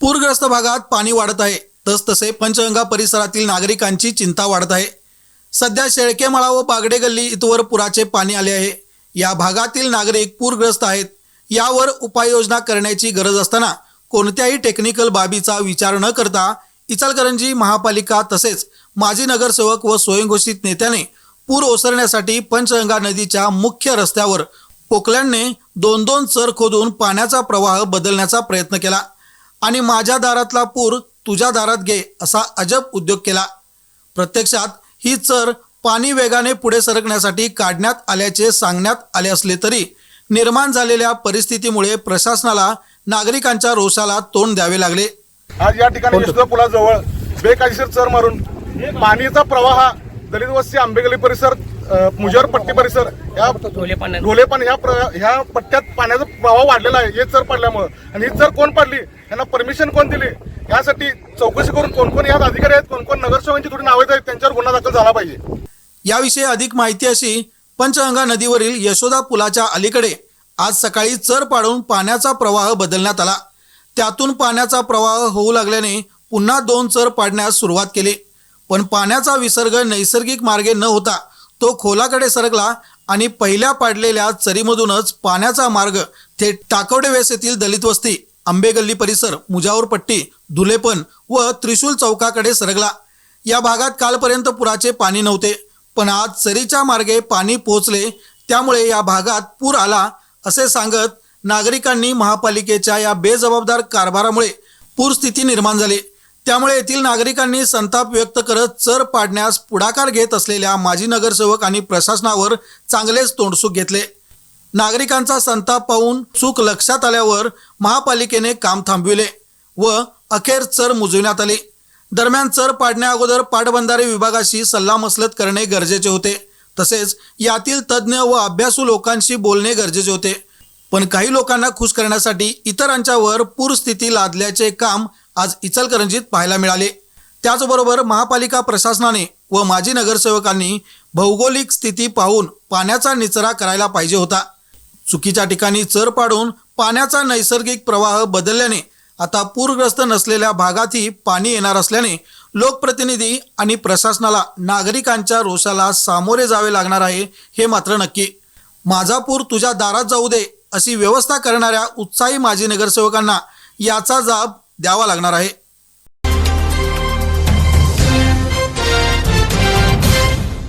पूरग्रस्त भागात पाणी वाढत आहे. तसतसे पंचगंगा परिसरातील नागरिकांची चिंता वाढत आहे. सध्या शेळकेमळा व बागडे गल्ली इथवर पुराचे पाणी आले आहे. या भागातील नागरिक पूरग्रस्त आहेत. यावर उपाययोजना करण्याची गरज असताना कोणत्याही टेक्निकल बाबीचा विचार न करता इचलकरंजी महापालिका तसेच माजी नगरसेवक व स्वयंघोषित नेत्याने पूर ओसरण्यासाठी पंचगंगा नदीच्या मुख्य रस्त्यावर पोकलँडने दोन दोन चर खोदून पाण्याचा प्रवाह बदलण्याचा प्रयत्न केला. आणि माझ्या दारातला पूर तुझ्या दारात घे असा अजब उद्योग केला. प्रत्यक्षात ही चर पाणी वेगाने पुढे सरकण्यासाठी काढण्यात आल्याचे सांगण्यात आले असले तरी निर्माण झालेल्या परिस्थितीमुळे प्रशासनाला नागरिकांच्या रोषाला तोंड द्यावे लागले. आज या ठिकाणी पुलाजवळ. बेकायदेशीर चर मारून. पाणीचा प्रवाह दलित वस्ती आंबेगली परिसर मुजर पट्टी परिसर या ढोलेपण ह्या प्र- ह्या पट्ट्यात पाण्याचा प्रवाह वाढलेला आहे. हे चर पडल्यामुळे आणि ही चर कोण पडली यांना परमिशन कोण दिली? यासाठी चौकशी करून कोण कोण यात अधिकारी आहेत कोण कोण नगरसेवकांची थोडी नावे आहेत त्यांच्यावर गुन्हा दाखल झाला पाहिजे. याविषयी अधिक माहिती अशी पंचगंगा नदीवरील यशोदा पुलाच्या अलीकडे आज सकाळी चर पाडून पाण्याचा प्रवाह बदलण्यात आला. त्यातून पाण्याचा प्रवाह होऊ लागल्याने पुन्हा दोन चर पाडण्यास सुरुवात केली. पण पाण्याचा विसर्ग नैसर्गिक मार्गे न होता तो खोलाकडे सरकला आणि पहिल्या पाडलेल्या चरीमधूनच पाण्याचा मार्ग थेट टाकवडेवेस येथील दलित वस्ती आंबेगल्ली परिसर मुजावरपट्टी धुलेपण व त्रिशूल चौकाकडे सरकला. या भागात कालपर्यंत पुराचे पाणी नव्हते पण आज चरीच्या मार्गे पाणी पोहोचले त्यामुळे या भागात पूर आला असे सांगत नागरिकांनी महापालिकेच्या या बेजबाबदार कारभारामुळे पूरस्थिती निर्माण झाली. त्यामुळे येथील नागरिकांनी संताप व्यक्त करत चर पाडण्यास पुढाकार घेत असलेल्या माजी नगरसेवक आणि प्रशासनावर चांगलेच तोंडसुख घेतले. नागरिकांचा संताप पाहून चूक लक्षात आल्यावर महापालिकेने काम थांबविले व अखेर चर मुजविण्यात आले. दरम्यान चर पाडण्या अगोदर पाटबंधारे विभागाशी सल्लामसलत करणे गरजेचे होते. तसेच यातील तज्ज्ञ व अभ्यासू लोकांशी बोलणे गरजेचे होते. पण काही लोकांना खुश करण्यासाठी इतरांच्यावर पूरस्थिती लादल्याचे काम आज इचलकरंजीत पाहायला मिळाले. त्याचबरोबर महापालिका प्रशासनाने व माजी नगरसेवकांनी भौगोलिक स्थिती पाहून पाण्याचा निचरा करायला पाहिजे होता. चुकीच्या ठिकाणी चर पाडून पाण्याचा नैसर्गिक प्रवाह बदलल्याने आता पूरग्रस्त नसलेल्या भागातही पाणी येणार असल्याने लोकप्रतिनिधी आणि प्रशासनाला नागरिकांच्या रोषाला सामोरे जावे लागणार आहे हे मात्र नक्की. माझा पूर तुझ्या दारात जाऊ दे अशी व्यवस्था करणाऱ्या उत्साही माजी नगरसेवकांना याचा जाब द्यावा लागणार आहे.